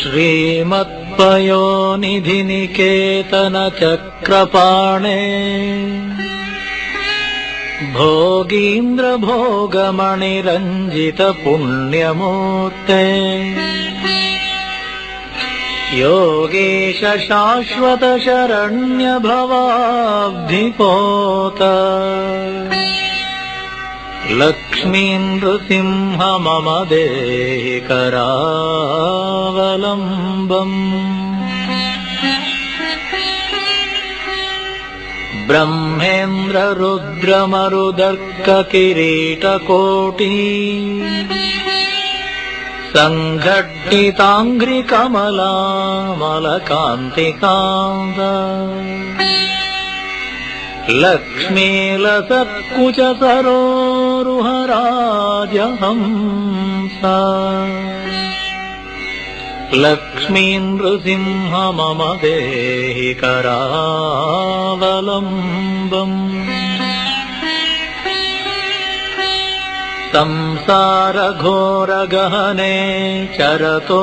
श्रीमत्पयोनिधिनिकेतनचक्रपाणे भोगीन्द्रभोगमणिरञ्जितपुण्यमूर्ते योगेश शाश्वतशरण्यभवाब्धिपोत लक्ष्मीन्दृसिंह मम देहि करावलम्बम् ब्रह्मेन्द्ररुद्रमरुदर्ककिरीटकोटी सङ्घट्टिताङ्घ्रिकमलामलकान्तिकान्त लक्ष्मीलसत्कुचसरोरुहराजहंसा लक्ष्मीनृसिंह मम देहि करावलम्बम् संसारघोरगहने चरतो